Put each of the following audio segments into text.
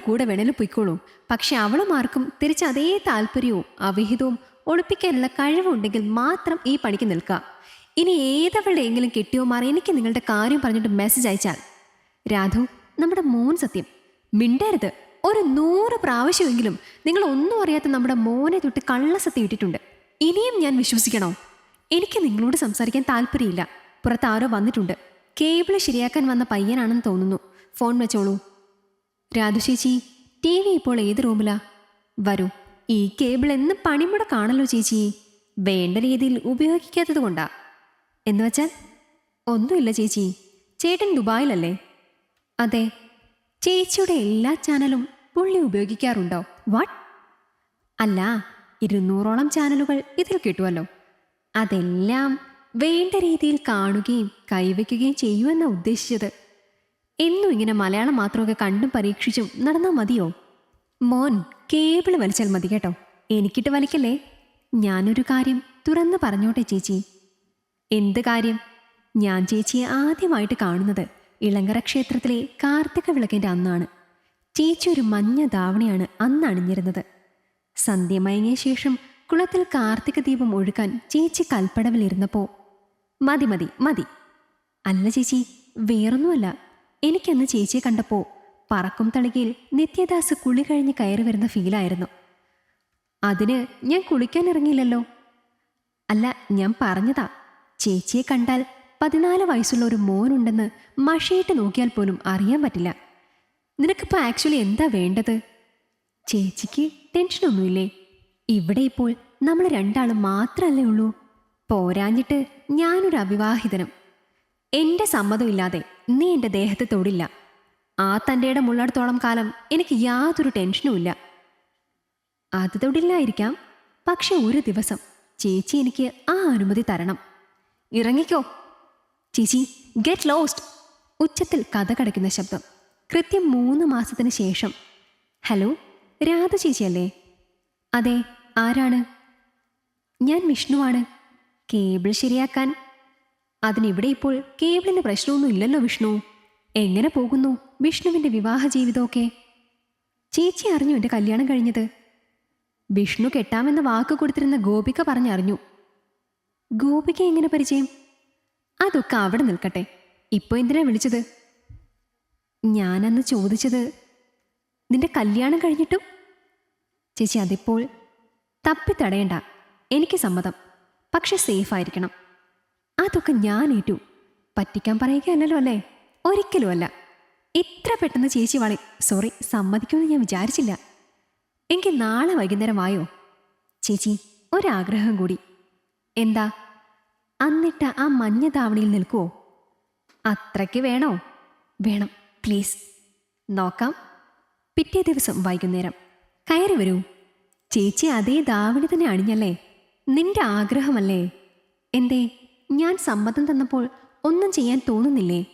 കൂടെ വേണേലും പൊയ്ക്കോളൂ. പക്ഷെ അവളുമാർക്കും തിരിച്ച് അതേ താല്പര്യവും അവിഹിതവും ഒളിപ്പിക്കാനുള്ള കഴിവുണ്ടെങ്കിൽ മാത്രം ഈ പണിക്ക് നിൽക്കുക ഇനി ഏതവളുടെയെങ്കിലും കെട്ടിയോമാർ എനിക്ക് നിങ്ങളുടെ കാര്യം പറഞ്ഞിട്ട് മെസ്സേജ് അയച്ചാൽ. രാധു നമ്മുടെ മോൻ സത്യം. മിണ്ടരുത്. ഒരു നൂറ് പ്രാവശ്യമെങ്കിലും നിങ്ങൾ ഒന്നും അറിയാത്ത നമ്മുടെ മോനെ തൊട്ട് കള്ളസത്യം ഇട്ടിട്ടുണ്ട്. ഇനിയും ഞാൻ വിശ്വസിക്കണോ? എനിക്ക് നിങ്ങളോട് സംസാരിക്കാൻ താല്പര്യമില്ല പുറത്ത് ആരോ വന്നിട്ടുണ്ട്. കേബിൾ ശരിയാക്കാൻ വന്ന പയ്യനാണെന്ന് തോന്നുന്നു. ഫോൺ വെച്ചോളൂ. രാധു ചേച്ചി ടി വി ഇപ്പോൾ ഏത് റൂമിലാ? വരൂ ഈ കേബിൾ എന്ന് പണിമുട കാണല്ലോ ചേച്ചി. വേണ്ട രീതിയിൽ ഉപയോഗിക്കാത്തത് കൊണ്ടാ. എന്ന് വെച്ചാൽ? ഒന്നുമില്ല ചേച്ചി. ചേട്ടൻ ദുബായിലല്ലേ? അതെ. ചേച്ചിയുടെ എല്ലാ ചാനലും പുള്ളി ഉപയോഗിക്കാറുണ്ടോ? വാട്ട്? അല്ല ഇരുന്നൂറോളം ചാനലുകൾ ഇതിൽ കിട്ടുമല്ലോ അതെല്ലാം വേണ്ട രീതിയിൽ കാണുകയും കൈവയ്ക്കുകയും ചെയ്യുമെന്ന ഉദ്ദേശിച്ചത്. എന്നും ഇങ്ങനെ മലയാളം മാത്രമൊക്കെ കണ്ടും പരീക്ഷിച്ചും നടന്നാൽ മതിയോ? മോൻ കേബിൾ വലിച്ചാൽ മതി കേട്ടോ. എനിക്കിട്ട് വലിക്കല്ലേ? ഞാനൊരു കാര്യം തുറന്ന് പറഞ്ഞോട്ടെ ചേച്ചി. എന്ത് കാര്യം? ഞാൻ ചേച്ചിയെ ആദ്യമായിട്ട് കാണുന്നത് ഇളങ്കര ക്ഷേത്രത്തിലെ കാർത്തിക വിളക്കിന്റെ അന്നാണ്. ചേച്ചി ഒരു മഞ്ഞ ധാവണിയാണ് അന്ന് അണിഞ്ഞിരുന്നത്. സന്ധ്യ മയങ്ങിയ ശേഷം കുളത്തിൽ കാർത്തിക ദീപം ഒഴുക്കാൻ ചേച്ചി കൽപ്പടവിലിരുന്നപ്പോ മതി മതി മതി. അല്ല ചേച്ചി വേറൊന്നുമല്ല. എനിക്കന്ന് ചേച്ചിയെ കണ്ടപ്പോൾ പറക്കും തളികയിൽ നിത്യദാസ് കുളി കഴിഞ്ഞ് കയറി വരുന്ന ഫീലായിരുന്നു അതിന് ഞാൻ കുളിക്കാൻ ഇറങ്ങിയില്ലല്ലോ. അല്ല ഞാൻ പറഞ്ഞതാ ചേച്ചിയെ കണ്ടാൽ പതിനാല് വയസ്സുള്ള ഒരു മോനുണ്ടെന്ന് മഷയിട്ട് നോക്കിയാൽ പോലും അറിയാൻ പറ്റില്ല. നിനക്കിപ്പോൾ ആക്ച്വലി എന്താ വേണ്ടത്? ചേച്ചിക്ക് ടെൻഷനൊന്നുമില്ലേ ഇവിടെ ഇപ്പോൾ നമ്മൾ രണ്ടാളും മാത്രമല്ലേ ഉള്ളൂ. പോരാഞ്ഞിട്ട് ഞാനൊരു അവിവാഹിതനും. എന്റെ സമ്മതമില്ലാതെ നീ എന്റെ ദേഹത്തെ തൊടില്ല. ആ തന്റെയുടെ മുള്ളടത്തോളം കാലം എനിക്ക് യാതൊരു ടെൻഷനുമില്ല അത് തൊടില്ലായിരിക്കാം. പക്ഷെ ഒരു ദിവസം ചേച്ചി എനിക്ക് ആ അനുമതി തരണം. ഇറങ്ങിക്കോ. ചേച്ചി ഗെറ്റ് ലോസ്റ്റ് ഉച്ചത്തിൽ കഥ കടക്കുന്ന ശബ്ദം. കൃത്യം മൂന്ന് മാസത്തിന് ശേഷം. ഹലോ രാധ ചേച്ചിയല്ലേ? അതെ ആരാണ്? ഞാൻ വിഷ്ണുവാണ്. കേബിൾ ശരിയാക്കാൻ അതിനിവിടെ ഇപ്പോൾ കേബിളിന് പ്രശ്നമൊന്നും ഇല്ലല്ലോ വിഷ്ണു. എങ്ങനെ പോകുന്നു വിഷ്ണുവിന്റെ വിവാഹ ജീവിതമൊക്കെ? ചേച്ചി അറിഞ്ഞു എന്റെ കല്യാണം കഴിഞ്ഞത്. വിഷ്ണു കെട്ടാമെന്ന വാക്ക് കൊടുത്തിരുന്ന ഗോപിക പറഞ്ഞറിഞ്ഞു. ഗോപിക എങ്ങനെ പരിചയം? അതൊക്കെ അവിടെ നിൽക്കട്ടെ. ഇപ്പോൾ എന്തിനാ വിളിച്ചത്? ഞാനന്ന് ചോദിച്ചത് നിന്റെ കല്യാണം കഴിഞ്ഞിട്ടും? ചേച്ചി അതിപ്പോൾ തപ്പിത്തടയണ്ട. എനിക്ക് സമ്മതം. പക്ഷെ സേഫ് ആയിരിക്കണം. അതൊക്കെ ഞാൻ ഏറ്റു പറ്റിക്കാൻ പറയുകയല്ലല്ലോ അല്ലേ? ഒരിക്കലും അല്ല ഇത്ര പെട്ടെന്ന് ചേച്ചി വളി സോറി സമ്മതിക്കുമെന്ന് ഞാൻ വിചാരിച്ചില്ല. എങ്കിൽ നാളെ വൈകുന്നേരം ആയോ ചേച്ചി ഒരാഗ്രഹം കൂടി. എന്താ? അന്നിട്ട് ആ മഞ്ഞ താവണിയിൽ നിൽക്കുവോ? അത്രയ്ക്ക് വേണോ? വേണം പ്ലീസ്. നോക്കാം. പിറ്റേ ദിവസം വൈകുന്നേരം. കയറി വരൂ. ചേച്ചി അതേ ദാവണി തന്നെ അണിഞ്ഞല്ലേ? നിന്റെ ആഗ്രഹമല്ലേ? എന്തേ? ഞാൻ സമ്മതം തന്നപ്പോൾ ഒന്നും ചെയ്യാൻ തോന്നുന്നില്ലേ?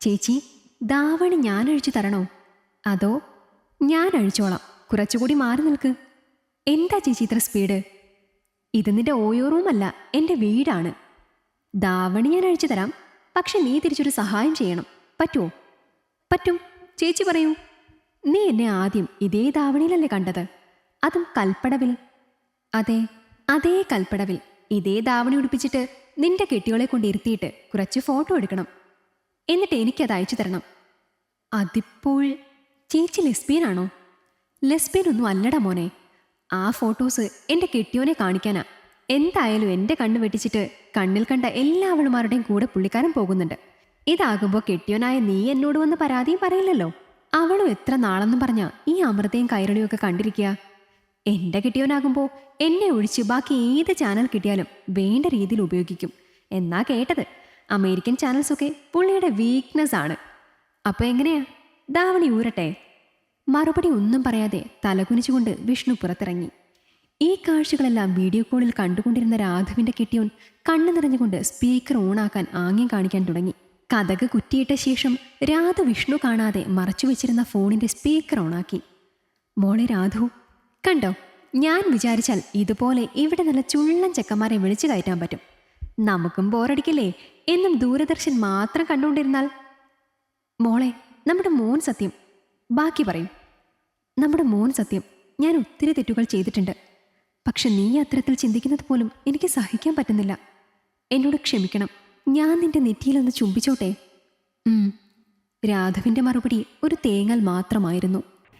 ചേച്ചി ദാവണി ഞാൻ അഴിച്ചു തരണോ? അതോ ഞാൻ അഴിച്ചോളാം. കുറച്ചുകൂടി മാറി നിൽക്ക്. എന്താ ചേച്ചി ഇത്ര സ്പീഡ്? ഇത് നിന്റെ ഓയോ റൂമല്ല എന്റെ വീടാണ്. ദാവണി ഞാൻ അഴിച്ചു തരാം പക്ഷെ നീ തിരിച്ചൊരു സഹായം ചെയ്യണം. പറ്റുമോ പറ്റും. ചേച്ചി പറയൂ. നീ എന്നെ ആദ്യം ഇതേ ദാവണിയിലല്ലേ കണ്ടത്? അതും കൽപ്പടവിൽ. അതെ അതേ കൽപ്പടവിൽ. ഇതേ ദാവണി ഉടുപ്പിച്ചിട്ട് നിന്റെ കെട്ടികളെ കൊണ്ട് ഇരുത്തിയിട്ട് കുറച്ച് ഫോട്ടോ എടുക്കണം. എന്നിട്ട് എനിക്കത് അയച്ചു തരണം. അതിപ്പോൾ ചേച്ചി ലെസ്ബിയനാണോ ലെസ്ബിയനൊന്നും അല്ലട മോനെ. ആ ഫോട്ടോസ് എന്റെ കെട്ടിയോനെ കാണിക്കാനാ. എന്തായാലും എന്റെ കണ്ണ് വെട്ടിച്ചിട്ട് കണ്ണിൽ കണ്ട എല്ലാ അവളുമാരുടെയും കൂടെ പുള്ളിക്കാരൻ പോകുന്നുണ്ട്. ഇതാകുമ്പോൾ കെട്ടിയോനായ നീ എന്നോട് വന്ന് പരാതിയും പറയില്ലല്ലോ. അവളും എത്ര നാളെന്നും പറഞ്ഞാ ഈ അമൃതയും കൈരളിയും ഒക്കെ കണ്ടിരിക്കുക. എന്റെ കിട്ടിയവനാകുമ്പോൾ എന്നെ ഒഴിച്ച് ബാക്കി ഏത് ചാനൽ കിട്ടിയാലും വേണ്ട രീതിയിൽ ഉപയോഗിക്കും. എന്നാ കേട്ടത്. അമേരിക്കൻ ചാനൽസൊക്കെ പുള്ളിയുടെ വീക്ക്നെസ് ആണ്. അപ്പോൾ എങ്ങനെയാ? ദാവണി ഊരട്ടെ. മറുപടി ഒന്നും പറയാതെ തലകുനിച്ചുകൊണ്ട് വിഷ്ണു പുറത്തിറങ്ങി. ഈ കാഴ്ചകളെല്ലാം വീഡിയോ കോളിൽ കണ്ടുകൊണ്ടിരുന്ന രാഘവിന്റെ കെട്ടിയോൻ കണ്ണു നിറഞ്ഞുകൊണ്ട് സ്പീക്കർ ഓണാക്കാൻ ആംഗ്യം കാണിക്കാൻ തുടങ്ങി. കഥക് കുറ്റിയിട്ട ശേഷം രാധു വിഷ്ണു കാണാതെ മറച്ചു വെച്ചിരുന്ന ഫോണിന്റെ സ്പീക്കർ ഓണാക്കി മോളെ രാധു കണ്ടോ? ഞാൻ വിചാരിച്ചാൽ ഇതുപോലെ ഇവിടെ നല്ല ചുള്ളൻ ചെക്കന്മാരെ വിളിച്ചു കയറ്റാൻ പറ്റും. നമുക്കും ബോറടിക്കില്ലേ? എന്നും ദൂരദർശൻ മാത്രം കണ്ടുകൊണ്ടിരുന്നാൽ. മോളെ നമ്മുടെ മോൻ സത്യം. ബാക്കി പറയും. നമ്മുടെ മോൻ സത്യം. ഞാൻ ഒത്തിരി തെറ്റുകൾ ചെയ്തിട്ടുണ്ട്. പക്ഷെ നീ അത്തരത്തിൽ ചിന്തിക്കുന്നത് പോലും എനിക്ക് സഹിക്കാൻ പറ്റുന്നില്ല. എന്നോട് ക്ഷമിക്കണം. ഞാൻ നിന്റെ നെറ്റിയിലൊന്ന് ചുംബിച്ചോട്ടെ. രാഘവിന്റെ മറുപടി ഒരു തേങ്ങൽ മാത്രമായിരുന്നു.